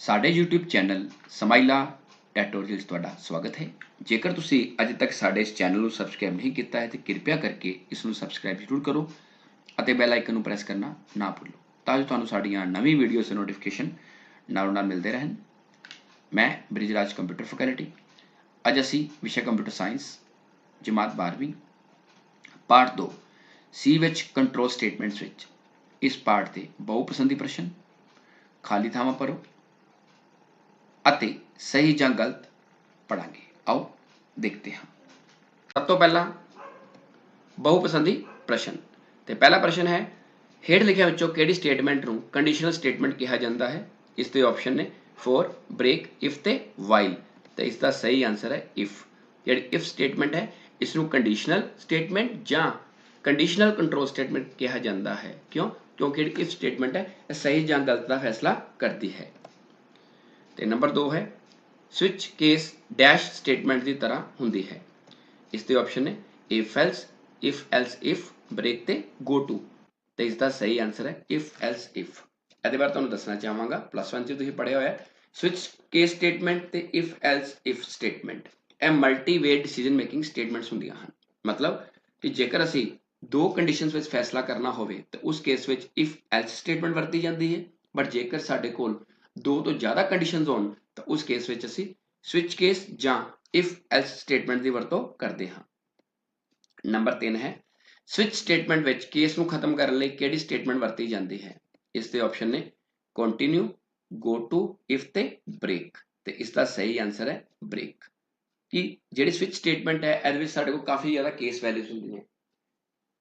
ਸਾਡੇ YouTube channel ਸਮਾਈਲਾ ਟੈਟੋਰੀਅਲਸ ਤੁਹਾਡਾ ਸਵਾਗਤ ਹੈ। ਜੇਕਰ ਤੁਸੀਂ ਅਜੇ ਤੱਕ ਸਾਡੇ ਇਸ ਚੈਨਲ ਨੂੰ ਸਬਸਕ੍ਰਾਈਬ ਨਹੀਂ ਕੀਤਾ ਹੈ, ਤਾਂ ਕਿਰਪਾ ਕਰਕੇ ਇਸ ਨੂੰ ਸਬਸਕ੍ਰਾਈਬ ਜ਼ਰੂਰ ਕਰੋ ਅਤੇ ਬੈਲ ਆਈਕਨ ਨੂੰ ਪ੍ਰੈਸ ਕਰਨਾ ਨਾ ਭੁੱਲੋ। ਤਾਂ ਜੋ ਤੁਹਾਨੂੰ ਸਾਡੀਆਂ ਨਵੀਂ ਵੀਡੀਓਜ਼ ਦੇ ਨੋਟੀਫਿਕੇਸ਼ਨ ਨਾਲੋਂ ਨਾਲ ਮਿਲਦੇ ਰਹਿਣ। ਮੈਂ ਬ੍ਰਿਜਰਾਜ ਕੰਪਿਊਟਰ ਫੈਕਲਟੀ ਅੱਜ ਅਸੀਂ ਵਿਸ਼ਾ ਕੰਪਿਊਟਰ ਸਾਇੰਸ ਜਮਾਤ 12ਵੀਂ ਪਾਰਟ 2 ਸੀ ਵਿੱਚ ਕੰਟਰੋਲ ਸਟੇਟਮੈਂਟਸ ਵਿੱਚ। ਇਸ ਪਾਰਟ ਦੇ ਬਹੁਪਸੰਦੀ ਪ੍ਰਸ਼ਨ। ਖਾਲੀ ਥਾਵਾਂ ਭਰੋ ਅਤੇ ਸਹੀ ਜਾਂ ਗਲਤ ਪੜਾਂਗੇ। ਆਓ ਦੇਖਦੇ ਹਾਂ। ਸਭ ਤੋਂ ਪਹਿਲਾਂ ਬਹੁਪਸੰਦੀ ਪ੍ਰਸ਼ਨ। ਤੇ ਪਹਿਲਾ ਪ੍ਰਸ਼ਨ ਹੈ, ਹੇਠ ਲਿਖਿਆ ਵਿੱਚੋਂ ਕਿਹੜੀ ਸਟੇਟਮੈਂਟ ਨੂੰ ਕੰਡੀਸ਼ਨਲ ਸਟੇਟਮੈਂਟ ਕਿਹਾ ਜਾਂਦਾ ਹੈ? ਇਸ ਦੇ ਆਪਸ਼ਨ ਨੇ ਫੋਰ ਬ੍ਰੇਕ ਇਫ ਤੇ ਵਾਈਲ ਤੇ ਇਸ ਦਾ ਸਹੀ ਆਨਸਰ ਹੈ ਇਫ ਜਿਹੜੀ ਇਫ ਸਟੇਟਮੈਂਟ ਹੈ ਇਸ ਨੂੰ ਕੰਡੀਸ਼ਨਲ ਸਟੇਟਮੈਂਟ ਜਾਂ ਕੰਡੀਸ਼ਨਲ ਕੰਟਰੋਲ ਸਟੇਟਮੈਂਟ ਕਿਹਾ ਜਾਂਦਾ ਹੈ। ਕਿਉਂ? ਕਿਉਂਕਿ ਜਿਹੜੀ ਇਫ ਸਟੇਟਮੈਂਟ ਹੈ, ਇਹ ਸਹੀ ਜਾਂ ਗਲਤ ਦਾ ਫੈਸਲਾ ਕਰਦੀ ਹੈ। ਤੇ ਨੰਬਰ 2 ਹੈ ਸਵਿਚ ਕੇਸ ਡੈਸ਼ ਸਟੇਟਮੈਂਟ ਦੀ ਤਰ੍ਹਾਂ ਹੁੰਦੀ ਹੈ। ਇਸ ਦੇ ਆਪਸ਼ਨ ਨੇ if else if else if break ਤੇ ਗੋ ਟੂ ਤੇ ਇਸ ਦਾ ਸਹੀ ਆਨਸਰ ਹੈ ਇਫ ਐਲਸ ਇਫ ਇਹਦੇ ਬਾਰੇ ਤੁਹਾਨੂੰ ਦੱਸਣਾ ਚਾਹਾਂਗਾ ਪਲੱਸ 1 ਚ ਤੁਸੀਂ ਪੜ੍ਹਿਆ ਹੋਇਆ ਸਵਿਚ ਕੇਸ ਸਟੇਟਮੈਂਟ ਤੇ ਇਫ ਐਲਸ ਇਫ ਸਟੇਟਮੈਂਟ ਇਹ ਮਲਟੀ ਡਿਸੀਜਨ ਮੇਕਿੰਗ ਸਟੇਟਮੈਂਟਸ ਹੁੰਦੀਆਂ ਹਨ। ਮਤਲਬ ਕਿ ਜੇਕਰ ਅਸੀਂ ਦੋ ਕੰਡੀਸ਼ਨਸ ਵਿੱਚ ਫੈਸਲਾ ਕਰਨਾ ਹੋਵੇ, ਤਾਂ ਉਸ ਕੇਸ ਵਿੱਚ ਇਫ ਐਲਸ ਸਟੇਟਮੈਂਟ ਵਰਤੀ ਜਾਂਦੀ ਹੈ। ਬਟ ਜੇਕਰ ਸਾਡੇ ਕੋਲ ਦੋ ਤੋਂ ਜ਼ਿਆਦਾ ਕੰਡੀਸ਼ਨਸ ਹੋਣ, ਤਾਂ ਉਸ ਕੇਸ ਵਿੱਚ ਅਸੀਂ ਸਵਿਚ ਕੇਸ ਜਾਂ ਇਫ ਐਲਸ ਸਟੇਟਮੈਂਟ ਦੀ ਵਰਤੋਂ ਕਰਦੇ ਹਾਂ। ਨੰਬਰ 3 ਹੈ ਸਵਿਚ ਸਟੇਟਮੈਂਟ ਵਿੱਚ ਕੇਸ ਨੂੰ ਖਤਮ ਕਰਨ ਲਈ ਕਿਹੜੀ ਸਟੇਟਮੈਂਟ ਵਰਤੀ ਜਾਂਦੀ ਹੈ? ਇਸ ਦੇ ਆਪਸ਼ਨ ਨੇ ਕੰਟੀਨਿਊ ਗੋ ਟੂ ਇਫ ਤੇ ਬ੍ਰੇਕ ਤੇ ਇਸ ਦਾ ਸਹੀ ਆਨਸਰ ਹੈ ਬ੍ਰੇਕ ਕਿ ਜਿਹੜੀ ਸਵਿਚ ਸਟੇਟਮੈਂਟ ਹੈ, ਇਹਦੇ ਵਿੱਚ ਸਾਡੇ ਕੋਲ ਕਾਫੀ ਜ਼ਿਆਦਾ ਕੇਸ ਵੈਲਿਊਜ਼ ਹੁੰਦੀਆਂ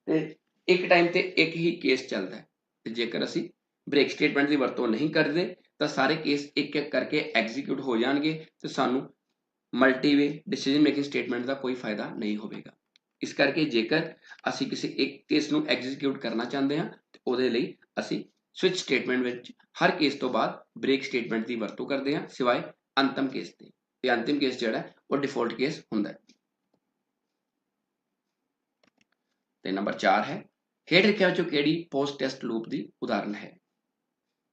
ਤੇ ਇੱਕ ਟਾਈਮ ਤੇ ਇੱਕ ਹੀ ਕੇਸ ਚੱਲਦਾ ਹੈ। ਤੇ ਜੇਕਰ ਅਸੀਂ ਬ੍ਰੇਕ ਸਟੇਟਮੈਂਟ ਦੀ ਵਰਤੋਂ ਨਹੀਂ ਕਰਦੇ ਤਾਂ ਸਾਰੇ ਕੇਸ ਇੱਕ ਇੱਕ ਕਰਕੇ ਐਗਜ਼ੀਕਿਊਟ ਹੋ ਜਾਣਗੇ ਤੇ ਸਾਨੂੰ ਮਲਟੀਵੇ ਡਿਸੀਜਨ ਮੇਕਿੰਗ ਸਟੇਟਮੈਂਟ ਦਾ ਕੋਈ ਫਾਇਦਾ ਨਹੀਂ ਹੋਵੇਗਾ। ਇਸ ਕਰਕੇ ਜੇਕਰ ਅਸੀਂ ਕਿਸੇ ਇੱਕ ਕੇਸ ਨੂੰ ਐਗਜ਼ੀਕਿਊਟ ਕਰਨਾ ਚਾਹੁੰਦੇ ਹਾਂ, ਤੇ ਉਹਦੇ ਲਈ ਅਸੀਂ ਸਵਿਚ ਸਟੇਟਮੈਂਟ ਵਿੱਚ ਹਰ ਕੇਸ ਤੋਂ ਬਾਅਦ ਬ੍ਰੇਕ ਸਟੇਟਮੈਂਟ ਦੀ ਵਰਤੋਂ ਕਰਦੇ ਹਾਂ, ਸਿਵਾਏ ਅੰਤਮ ਕੇਸ ਦੇ ਤੇ ਅੰਤਿਮ ਕੇਸ ਜਿਹੜਾ ਉਹ ਡਿਫਾਲਟ ਕੇਸ ਹੁੰਦਾ ਹੈ। ਤੇ ਨੰਬਰ 4 ਹੈ, ਹੇਠ ਲਿਖਿਆ ਵਿੱਚੋਂ ਕਿਹੜੀ ਪੋਸਟ ਟੈਸਟ ਲੂਪ ਦੀ ਉਦਾਹਰਨ ਹੈ?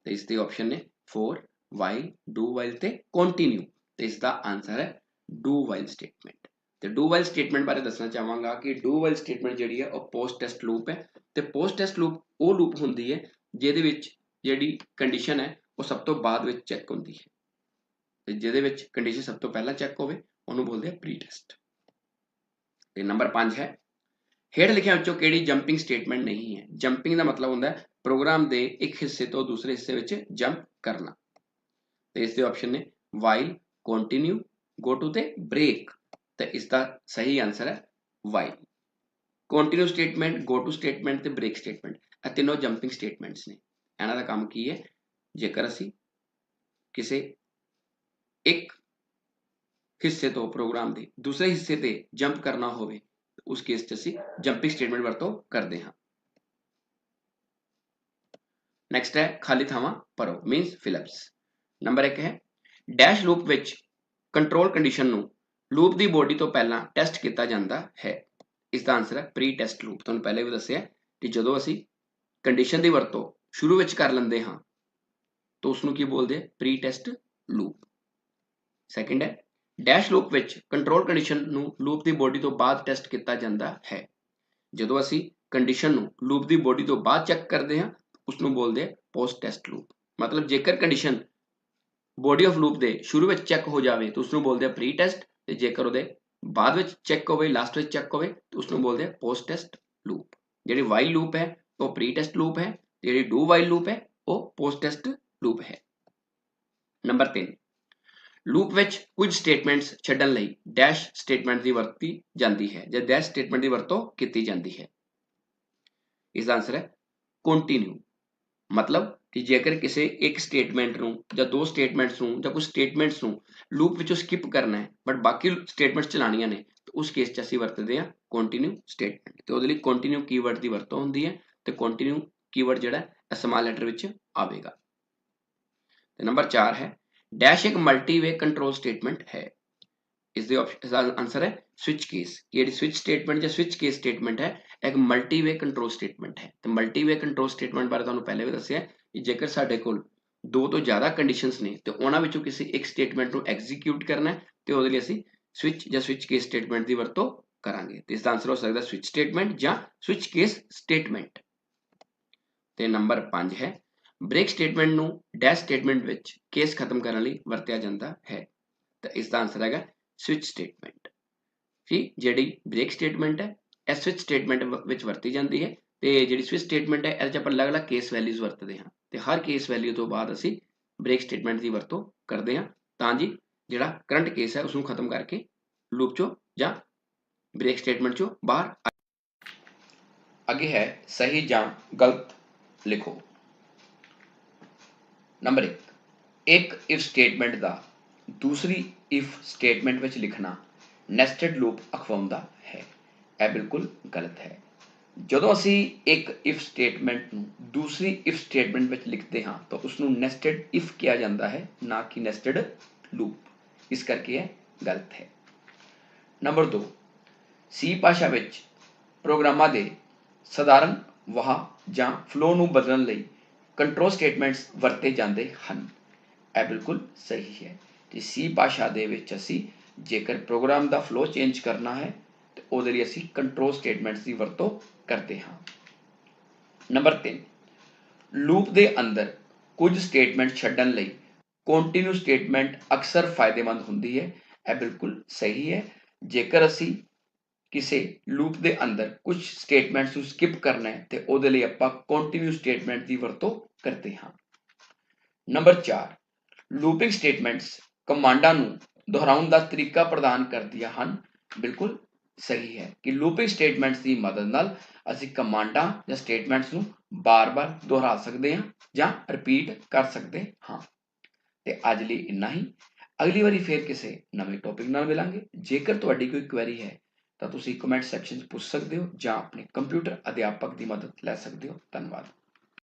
ਤੇ ਇਸ ਦੇ ਆਪਸ਼ਨ ਨੇ ਫੋਰ ਵਾਈਲ ਡੂ ਵਾਈਲ ਤੇ ਕੰਟੀਨਿਊ ਤੇ ਇਸ ਦਾ ਆਨਸਰ ਹੈ ਡੂ ਵਾਈਲ ਸਟੇਟਮੈਂਟ ਤੇ ਡੂ ਵਾਈਲ ਸਟੇਟਮੈਂਟ ਬਾਰੇ ਦੱਸਣਾ ਚਾਹਾਂਗਾ ਕਿ ਡੂ ਵਾਈਲ ਸਟੇਟਮੈਂਟ ਜਿਹੜੀ ਹੈ, ਉਹ ਪੋਸਟ ਟੈਸਟ ਲੂਪ ਹੈ। ਤੇ ਪੋਸਟ ਟੈਸਟ ਲੂਪ ਉਹ ਲੂਪ ਹੁੰਦੀ ਹੈ ਜਿਹਦੇ ਵਿੱਚ ਜਿਹੜੀ ਕੰਡੀਸ਼ਨ ਹੈ, ਉਹ ਸਭ ਤੋਂ ਬਾਅਦ ਵਿੱਚ ਚੈੱਕ ਹੁੰਦੀ ਹੈ। ਤੇ ਜਿਹਦੇ ਵਿੱਚ ਕੰਡੀਸ਼ਨ ਸਭ ਤੋਂ ਪਹਿਲਾਂ ਚੈੱਕ ਹੋਵੇ, ਉਹਨੂੰ ਬੋਲਦੇ ਆ ਪ੍ਰੀ ਟੈਸਟ ਤੇ ਨੰਬਰ 5 ਹੈ ਹੇਠ ਲਿਖਿਆ ਵਿੱਚੋਂ ਕਿਹੜੀ ਜੰਪਿੰਗ ਸਟੇਟਮੈਂਟ ਨਹੀਂ ਹੈ? ਜੰਪਿੰਗ ਦਾ ਮਤਲਬ ਹੁੰਦਾ ਹੈ ਪ੍ਰੋਗਰਾਮ ਦੇ ਇੱਕ ਹਿੱਸੇ ਤੋਂ ਦੂਸਰੇ ਹਿੱਸੇ ਵਿੱਚ ਜੰਪ ਕਰਨਾ। ਤੇ ਇਸ ਦੇ ਆਪਸ਼ਨ ਨੇ ਵਾਈਲ ਕੰਟੀਨਿਊ ਗੋ ਟੂ ਤੇ ਬ੍ਰੇਕ ਤੇ ਇਸ ਦਾ ਸਹੀ ਆਨਸਰ ਹੈ while continue statement go to statement ਤੇ ਬ੍ਰੇਕ ਸਟੇਟਮੈਂਟ ਇਹ ਤਿੰਨੋਂ ਜੰਪਿੰਗ ਸਟੇਟਮੈਂਟਸ ਨੇ। ਇਹਨਾਂ ਦਾ ਕੰਮ ਕੀ ਹੈ? ਜੇਕਰ ਅਸੀਂ ਕਿਸੇ ਇੱਕ ਹਿੱਸੇ ਤੋਂ ਪ੍ਰੋਗਰਾਮ ਦੇ ਦੂਸਰੇ ਹਿੱਸੇ ਤੇ ਜੰਪ ਕਰਨਾ ਹੋਵੇ ਉਸ ਕੇਸ 'ਚ ਅਸੀਂ ਜੰਪਿੰਗ ਸਟੇਟਮੈਂਟ ਵਰਤੋਂ ਕਰਦੇ ਹਾਂ ਨੈਕਸਟ ਹੈ ਖਾਲੀ ਥਾਵਾਂ ਭਰੋ ਮੀਨਸ ਫਿਲਅਪਸ ਨੰਬਰ 1 ਹੈ ਡੈਸ਼ ਲੂਪ ਵਿੱਚ ਕੰਟਰੋਲ ਕੰਡੀਸ਼ਨ ਨੂੰ ਲੂਪ ਦੀ ਬੋਡੀ ਤੋਂ ਪਹਿਲਾਂ ਟੈਸਟ ਕੀਤਾ ਜਾਂਦਾ ਹੈ ਇਸ ਦਾ ਆਨਸਰ ਹੈ ਪ੍ਰੀ ਟੈਸਟ ਲੂਪ ਤੁਹਾਨੂੰ ਪਹਿਲੇ ਵੀ ਦੱਸਿਆ ਕਿ ਜਦੋਂ ਅਸੀਂ ਕੰਡੀਸ਼ਨ ਦੀ ਵਰਤੋਂ ਸ਼ੁਰੂ ਵਿੱਚ ਕਰ ਲੈਂਦੇ ਹਾਂ ਤਾਂ ਉਸ ਨੂੰ ਕੀ ਬੋਲਦੇ ਆ ਪ੍ਰੀ ਟੈਸਟ ਲੂਪ ਸੈਕੰਡ ਹੈ ਡੈਸ਼ ਲੂਪ ਵਿੱਚ ਕੰਟਰੋਲ ਕੰਡੀਸ਼ਨ ਨੂੰ ਲੂਪ ਦੀ ਬੋਡੀ ਤੋਂ ਬਾਅਦ ਟੈਸਟ ਕੀਤਾ ਜਾਂਦਾ ਹੈ। ਜਦੋਂ ਅਸੀਂ ਕੰਡੀਸ਼ਨ ਨੂੰ ਲੂਪ ਦੀ ਬੋਡੀ ਤੋਂ ਬਾਅਦ ਚੈੱਕ ਕਰਦੇ ਹਾਂ ਉਸ ਨੂੰ ਬੋਲਦੇ ਆ ਪੋਸਟ ਟੈਸਟ ਲੂਪ। ਮਤਲਬ ਜੇਕਰ ਕੰਡੀਸ਼ਨ ਬੋਡੀ ਆਫ ਲੂਪ ਦੇ ਸ਼ੁਰੂ ਵਿੱਚ ਚੈੱਕ ਹੋ ਜਾਵੇ, ਤਾਂ ਉਸ ਨੂੰ ਬੋਲਦੇ ਆ ਪ੍ਰੀ ਟੈਸਟ ਤੇ ਜੇਕਰ ਉਹਦੇ ਬਾਅਦ ਵਿੱਚ ਚੈੱਕ ਹੋਵੇ, ਲਾਸਟ ਵਿੱਚ ਚੈੱਕ ਹੋਵੇ, ਤਾਂ ਉਸ ਨੂੰ ਬੋਲਦੇ ਆ ਪੋਸਟ ਟੈਸਟ ਲੂਪ। ਜਿਹੜੀ ਵਾਈਲ ਲੂਪ ਹੈ, ਉਹ ਪ੍ਰੀ ਟੈਸਟ ਲੂਪ ਹੈ ਜਿਹੜੀ ਡੂ ਵਾਈਲ ਲੂਪ ਹੈ, ਉਹ ਪੋਸਟ ਟੈਸਟ ਲੂਪ ਹੈ। ਨੰਬਰ 3 ਲੂਪ ਵਿੱਚ ਕੁਝ ਸਟੇਟਮੈਂਟਸ ਛੱਡਣ ਲਈ ਡੈਸ਼ ਸਟੇਟਮੈਂਟ ਦੀ ਵਰਤੀ ਜਾਂਦੀ ਹੈ ਜਾਂ ਡੈਸ਼ ਸਟੇਟਮੈਂਟ ਦੀ ਵਰਤੋਂ ਕੀਤੀ ਜਾਂਦੀ ਹੈ। ਇਸ ਦਾ ਆਨਸਰ ਹੈ ਕੰਟੀਨਿਊ ਮਤਲਬ ਕਿ ਜੇਕਰ ਕਿਸੇ ਇੱਕ ਸਟੇਟਮੈਂਟ ਨੂੰ ਜਾਂ ਦੋ ਸਟੇਟਮੈਂਟਸ ਨੂੰ ਜਾਂ ਕੁਝ ਸਟੇਟਮੈਂਟਸ ਨੂੰ ਲੂਪ ਵਿੱਚੋਂ ਸਕਿਪ ਕਰਨਾ ਹੈ ਬਟ ਬਾਕੀ ਸਟੇਟਮੈਂਟਸ ਚਲਾਉਣੀਆਂ ਨੇ, ਤਾਂ ਉਸ ਕੇਸ 'ਚ ਅਸੀਂ ਵਰਤਦੇ ਹਾਂ ਕੰਟੀਨਿਊ ਸਟੇਟਮੈਂਟ ਤੇ ਉਹਦੇ ਲਈ ਕੰਟੀਨਿਊ ਕੀਵਰਡ ਦੀ ਵਰਤੋਂ ਹੁੰਦੀ ਹੈ ਤੇ ਕੰਟੀਨਿਊ ਕੀਵਰਡ ਜਿਹੜਾ ਹੈ ਸਮਾਲ ਲੈਟਰ ਵਿੱਚ ਆਵੇਗਾ। ਤੇ ਨੰਬਰ 4 ਹੈ ਡੈਸ਼ ਇੱਕ ਮਲਟੀਵੇ ਕੰਟਰੋਲ ਸਟੇਟਮੈਂਟ ਹੈ ਇਸ ਦੇ ਆਪਸ਼ਨ ਦਾ ਆਨਸਰ ਹੈ ਸਵਿਚ ਕੇਸ ਜਿਹੜੀ ਸਵਿਚ ਸਟੇਟਮੈਂਟ ਜਾਂ ਸਵਿਚ ਕੇਸ ਸਟੇਟਮੈਂਟ ਹੈ ਇੱਕ ਮਲਟੀਵੇ ਕੰਟਰੋਲ ਸਟੇਟਮੈਂਟ ਹੈ ਤੇ ਮਲਟੀਵੇ ਕੰਟਰੋਲ ਸਟੇਟਮੈਂਟ ਬਾਰੇ ਤੁਹਾਨੂੰ ਪਹਿਲੇ ਵੀ ਦੱਸਿਆ ਕਿ ਜੇਕਰ ਸਾਡੇ ਕੋਲ ਦੋ ਤੋਂ ਜ਼ਿਆਦਾ ਕੰਡੀਸ਼ਨਸ ਨੇ ਤੇ ਉਹਨਾਂ ਵਿੱਚੋਂ ਕਿਸੇ ਇੱਕ ਸਟੇਟਮੈਂਟ ਨੂੰ ਐਗਜ਼ੀਕਿਊਟ ਕਰਨਾ ਹੈ ਤੇ ਉਹਦੇ ਲਈ ਅਸੀਂ ਸਵਿਚ ਜਾਂ ਸਵਿਚ ਕੇਸ ਸਟੇਟਮੈਂਟ ਦੀ ਵਰਤੋਂ ਕਰਾਂਗੇ ਤੇ ਇਸ ਦਾ ਆਨਸਰ ਹੋ ਸਕਦਾ ਸਵਿਚ ਸਟੇਟਮੈਂਟ ਜਾਂ ਸਵਿਚ ਕੇਸ ਸਟੇਟਮੈਂਟ ਤੇ ਨੰਬਰ 5 ਹੈ ਬ੍ਰੇਕ ਸਟੇਟਮੈਂਟ ਨੂੰ ਡੈਸ਼ ਸਟੇਟਮੈਂਟ ਵਿੱਚ ਕੇਸ ਖਤਮ ਕਰਨ ਲਈ ਵਰਤਿਆ ਜਾਂਦਾ ਹੈ। ਤਾਂ ਇਸ ਦਾ ਆਨਸਰ ਹੈਗਾ ਸਵਿਚ ਸਟੇਟਮੈਂਟ ਠੀਕ? ਜਿਹੜੀ ਬ੍ਰੇਕ ਸਟੇਟਮੈਂਟ ਹੈ, ਇਹ ਸਵਿਚ ਸਟੇਟਮੈਂਟ ਵਿੱਚ ਵਰਤੀ ਜਾਂਦੀ ਹੈ ਤੇ ਜਿਹੜੀ ਸਵਿਚ ਸਟੇਟਮੈਂਟ ਹੈ, ਇਹਦੇ ਚ ਆਪਾਂ ਅਲੱਗ-ਅਲੱਗ ਕੇਸ ਵੈਲਿਊਜ਼ ਵਰਤਦੇ ਹਾਂ। ਤੇ ਹਰ ਕੇਸ ਵੈਲਿਊ ਤੋਂ ਬਾਅਦ ਅਸੀਂ ਬ੍ਰੇਕ ਸਟੇਟਮੈਂਟ ਦੀ ਵਰਤੋਂ ਕਰਦੇ ਹਾਂ। ਤਾਂ ਜੀ, ਜਿਹੜਾ ਕਰੰਟ ਕੇਸ ਹੈ ਉਸ ਨੂੰ ਖਤਮ ਕਰਕੇ ਲੂਪ ਚੋਂ ਜਾਂ ਬ੍ਰੇਕ ਸਟੇਟਮੈਂਟ ਚੋਂ ਬਾਹਰ ਆ- ਅੱਗੇ ਹੈ, ਸਹੀ ਜਾਂ ਗਲਤ ਲਿਖੋ। ਨੰਬਰ 1 ਇੱਕ ਇਫ ਸਟੇਟਮੈਂਟ ਦਾ ਦੂਸਰੀ ਇਫ ਸਟੇਟਮੈਂਟ ਵਿੱਚ ਲਿਖਣਾ ਨੈਸਟਡ ਲੂਪ ਅਖਵਾਉਂਦਾ ਹੈ ਇਹ ਬਿਲਕੁਲ ਗਲਤ ਹੈ ਜਦੋਂ ਅਸੀਂ ਇੱਕ ਇਫ ਸਟੇਟਮੈਂਟ ਨੂੰ ਦੂਸਰੀ ਇਫ ਸਟੇਟਮੈਂਟ ਵਿੱਚ ਲਿਖਦੇ ਹਾਂ ਤਾਂ ਉਸ ਨੂੰ ਨੈਸਟਡ ਇਫ ਕਿਹਾ ਜਾਂਦਾ ਹੈ ਨਾ ਕਿ ਨੈਸਟਡ ਲੂਪ ਇਸ ਕਰਕੇ ਇਹ ਗਲਤ ਹੈ ਨੰਬਰ 2 ਸੀ ਭਾਸ਼ਾ ਵਿੱਚ ਪ੍ਰੋਗਰਾਮਾਂ ਦੇ ਸਧਾਰਨ ਵਾਹ ਜਾਂ ਫਲੋ ਨੂੰ ਬਦਲਣ ਲਈ ਕੰਟਰੋਲ ਸਟੇਟਮੈਂਟਸ ਵਰਤੇ ਜਾਂਦੇ ਹਨ। ਇਹ ਬਿਲਕੁਲ ਸਹੀ ਹੈ ਤੇ ਸੀ ਭਾਸ਼ਾ ਦੇ ਵਿੱਚ ਅਸੀਂ ਜੇਕਰ ਪ੍ਰੋਗਰਾਮ ਦਾ ਫਲੋ ਚੇਂਜ ਕਰਨਾ ਹੈ, ਤੇ ਉਹਦੇ ਲਈ ਅਸੀਂ ਕੰਟਰੋਲ ਸਟੇਟਮੈਂਟਸ ਦੀ ਵਰਤੋਂ ਕਰਦੇ ਹਾਂ। ਨੰਬਰ 3 ਲੂਪ ਦੇ ਅੰਦਰ ਕੁਝ ਸਟੇਟਮੈਂਟ ਛੱਡਣ ਲਈ ਕੰਟੀਨਿਊ ਸਟੇਟਮੈਂਟ ਅਕਸਰ ਫਾਇਦੇਮੰਦ ਹੁੰਦੀ ਹੈ। ਇਹ ਬਿਲਕੁਲ ਸਹੀ ਹੈ। ਜੇਕਰ ਅਸੀਂ ਕਿਸੇ ਲੂਪ ਦੇ ਅੰਦਰ ਕੁਝ ਸਟੇਟਮੈਂਟਸ ਨੂੰ ਸਕਿਪ ਕਰਨਾ ਹੈ ਤੇ ਉਹਦੇ ਲਈ ਆਪਾਂ ਕੰਟੀਨਿਊ ਸਟੇਟਮੈਂਟ ਦੀ ਵਰਤੋਂ ਕਰਦੇ ਹਾਂ। ਨੰਬਰ 4 ਲੂਪਿੰਗ ਸਟੇਟਮੈਂਟਸ ਕਮਾਂਡਾਂ ਨੂੰ ਦੁਹਰਾਉਣ ਦਾ ਤਰੀਕਾ ਪ੍ਰਦਾਨ ਕਰਦੀਆਂ ਹਨ। ਬਿਲਕੁਲ ਸਹੀ ਹੈ ਕਿ ਲੂਪਿੰਗ ਸਟੇਟਮੈਂਟਸ ਦੀ ਮਦਦ ਨਾਲ ਅਸੀਂ ਕਮਾਂਡਾਂ ਜਾਂ ਸਟੇਟਮੈਂਟਸ ਨੂੰ ਬਾਰ-ਬਾਰ ਦੁਹਰਾ ਸਕਦੇ ਹਾਂ ਜਾਂ ਰਿਪੀਟ ਕਰ ਸਕਦੇ ਹਾਂ। ਤੇ ਅੱਜ ਲਈ ਇੰਨਾ ਹੀ। ਅਗਲੀ ਵਾਰੀ ਫੇਰ ਕਿਸੇ ਨਵੇਂ ਟੌਪਿਕ ਨਾਲ ਮਿਲਾਂਗੇ। ਜੇਕਰ ਤੁਹਾਡੀ ਕੋਈ ਕੁਐਰੀ ਹੈ ਤਾਂ ਤੁਸੀਂ ਕਮੈਂਟ ਸੈਕਸ਼ਨ 'ਚ ਪੁੱਛ ਸਕਦੇ ਹੋ ਜਾਂ ਆਪਣੇ ਕੰਪਿਊਟਰ ਅਧਿਆਪਕ ਦੀ ਮਦਦ ਲੈ ਸਕਦੇ ਹੋ। ਧੰਨਵਾਦ।